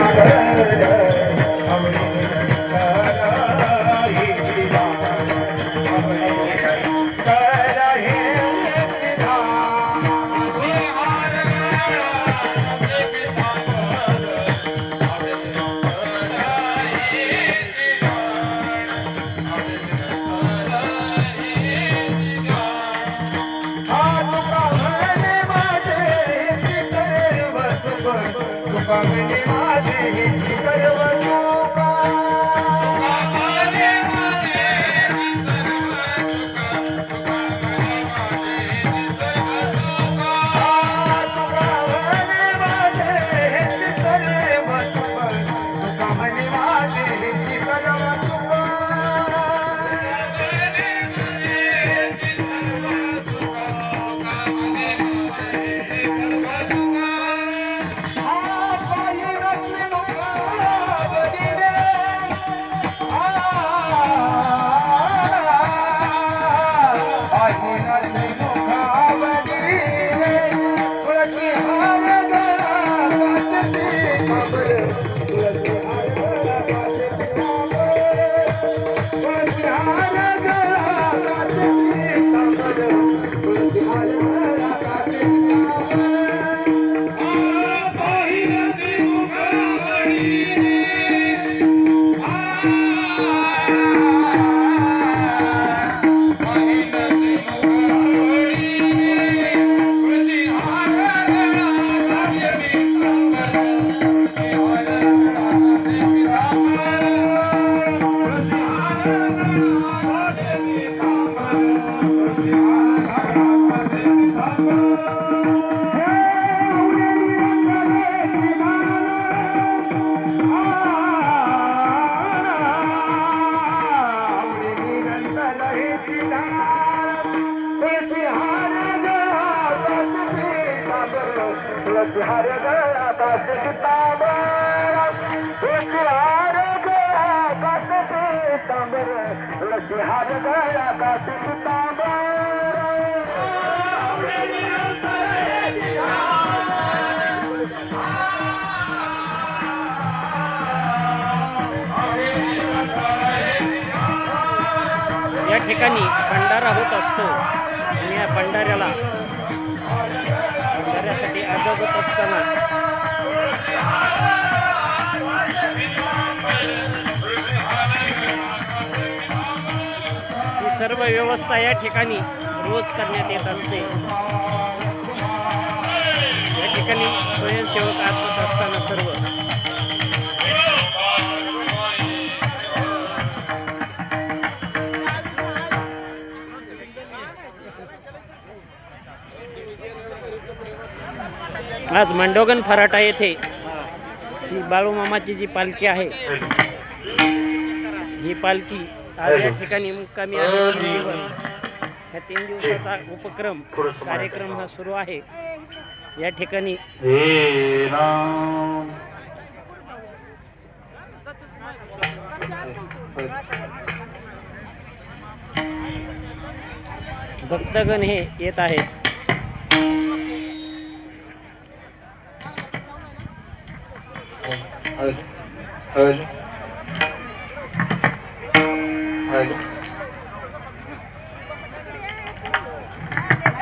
I'm करवटू Olha, या ठिकाणी भंडारा होत असतो. आणि या भंडाऱ्याला बघत असताना. ही सर्व व्यवस्था या ठिकाणी रोज करण्यात येत असते. या ठिकाणी स्वयंसेवक आत होत असताना सर्व. आज मंडोगन फराटा येथे ही बाळूमामाची जी पालखी आहे ही पालखी आज या ठिकाणी मुक्कामी आहे. तीन दिवस ह्या तीन दिवसाचा उपक्रम कार्यक्रम हा सुरू आहे. या ठिकाणी भक्तगण हे येत आहेत. hơn. Hơn. Hơn.